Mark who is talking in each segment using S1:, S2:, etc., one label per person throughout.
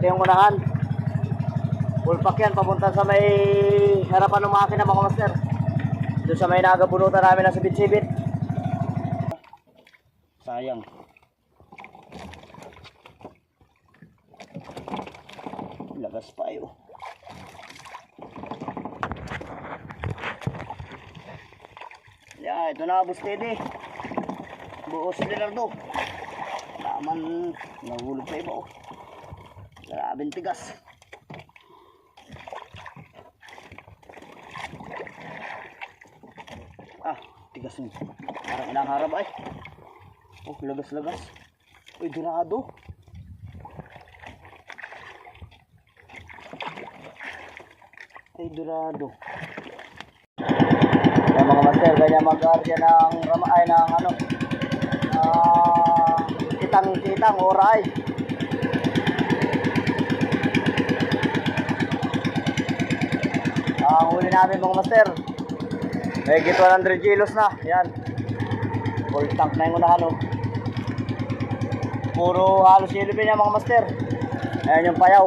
S1: Ito yung unahan. Full yan, papunta sa may harapan ng makina mga master. Doon sa may nagabunutan namin ng sibit-sibit. Sayang. Lagas pa yun. Yeah, ito na, Bustede. Buos Leonardo. Laman, nahulog pa iba oh. Grabing tigas. Ah, tigas yun. Parang inaharap ay. Oh, lagas-lagas. Uy, durado. Ay, durado. Kaya mga master, ganyan mag-arya ng ay ng ano, ah, kitang-kitang oray. Ang huli namin mga master, Mahigit 100 kilos na. Yan. Full tank na yung unahan. Oh. Puro halos silipin niya mga master. Ayan yung payaw.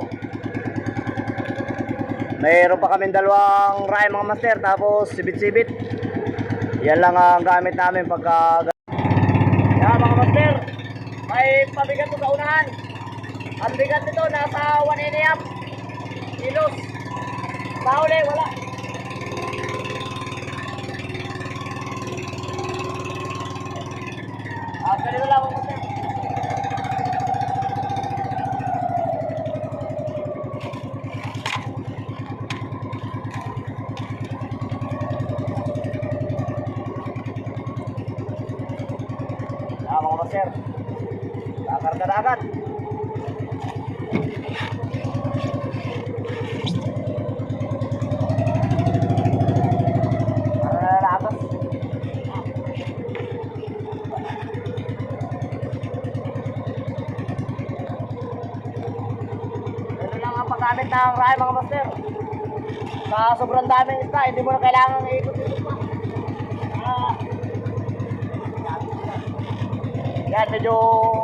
S1: Mayroon pa kami dalawang ray mga master. Tapos sibit-sibit. Yan lang ang gamit namin pagka... Yan mga master. May pabigat ko sa unahan. Ang bigat nito nasa 1 and kilos. Pauli, wala. Ah, ganito lang ako master. Ah, mga master. Kakarga na agad. Ng ray mga master. Sa sobrang daming isda, hindi mo na kailangan ikot-ikot pa. Ah. Yan, medyo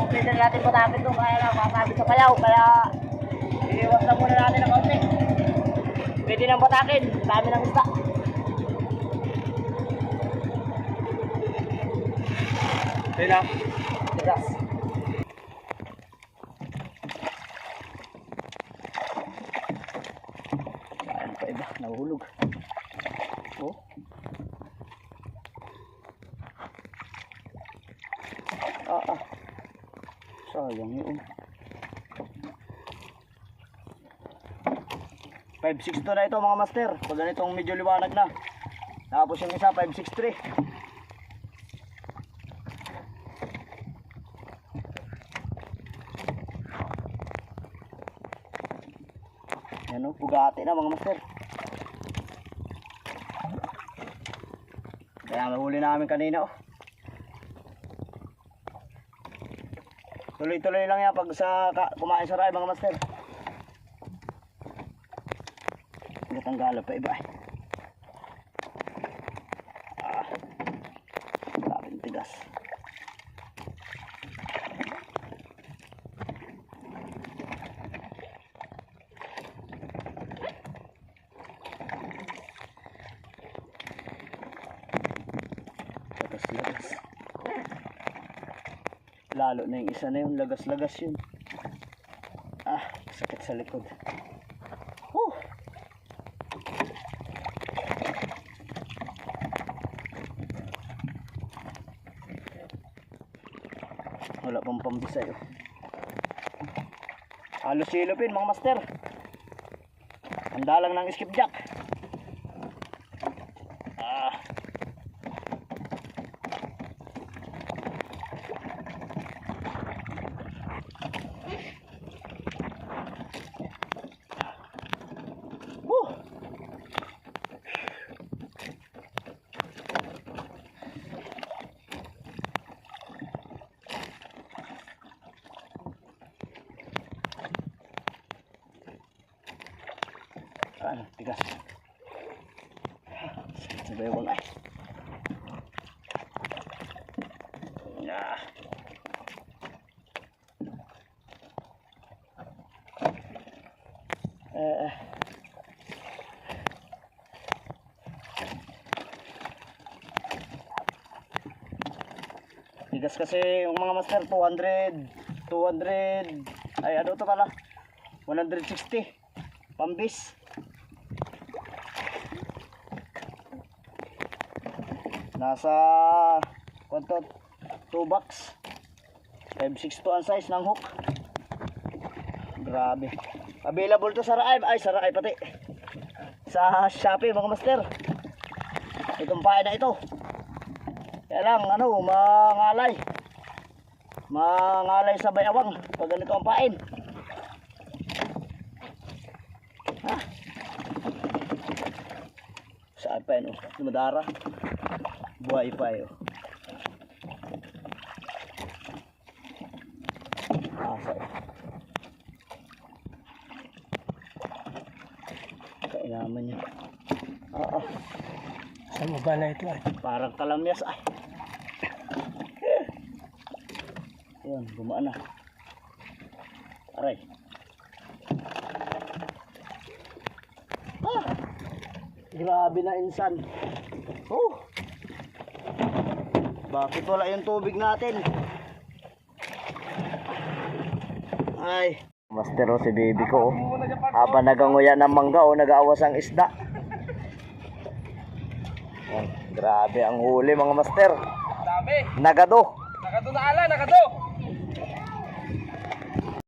S1: pwede na natin patapit ito kaya lang makakabit sa kayaw. Kaya iniwas lang muna natin ng kaunti. Pwede nang batakin, dami ng isda. Ito lang. Tigas. Ayun pa iba, nahulog. Oh. Ah, ah. Sayang yun. 562 na ito mga master. Pag ganitong medyo liwanag na. Tapos yung isa 563. Yan o, bugati na mga master. Kaya nahuli namin kanina oh. Tuloy-tuloy lang yan pag sa kumain sa ray mga master. Natanggala pa iba eh. Ah, sabing tigas. Lagas-lagas. Lalo na yung isa na yung lagas-lagas yun. Ah, sakit sa likod. Whew. Wala pang pambisay oh. Halos silupin mga master. Ang dalang ng skipjack. Ah. Whew. Ano, tigas. Sakit sa bewang ay. Ya. Eh, Bigas kasi yung mga master 200, 200, ay ano to pala? 160 pambis. Nasa kwanto 2 bucks. 562 ang size ng hook. Grabe. Available to sa Raay. Ay, sa Raay pati. Sa Shopee mga master. Itong pain na ito. Kaya lang, ano, mangalay. Mangalay sa bayawang pag ganito ang pain. Ha? Saan pa yun? Oh? Lumadara. Buhay pa yun. Asa eh. Kainaman niya. Oo.
S2: Saan mo ba na ito ay?
S1: Parang kalamyas ay. Yun, gumaan na. Aray. Ah! Grabe na insan. Oh! Bakit wala yung tubig natin? Ay. Master oh, si baby ko oh. Habang naganguya ng mangga oh, nag-aawas ang isda. Yan, grabe ang huli mga master.
S2: Dami!
S1: Nagado.
S2: Nakado na ala, nakado!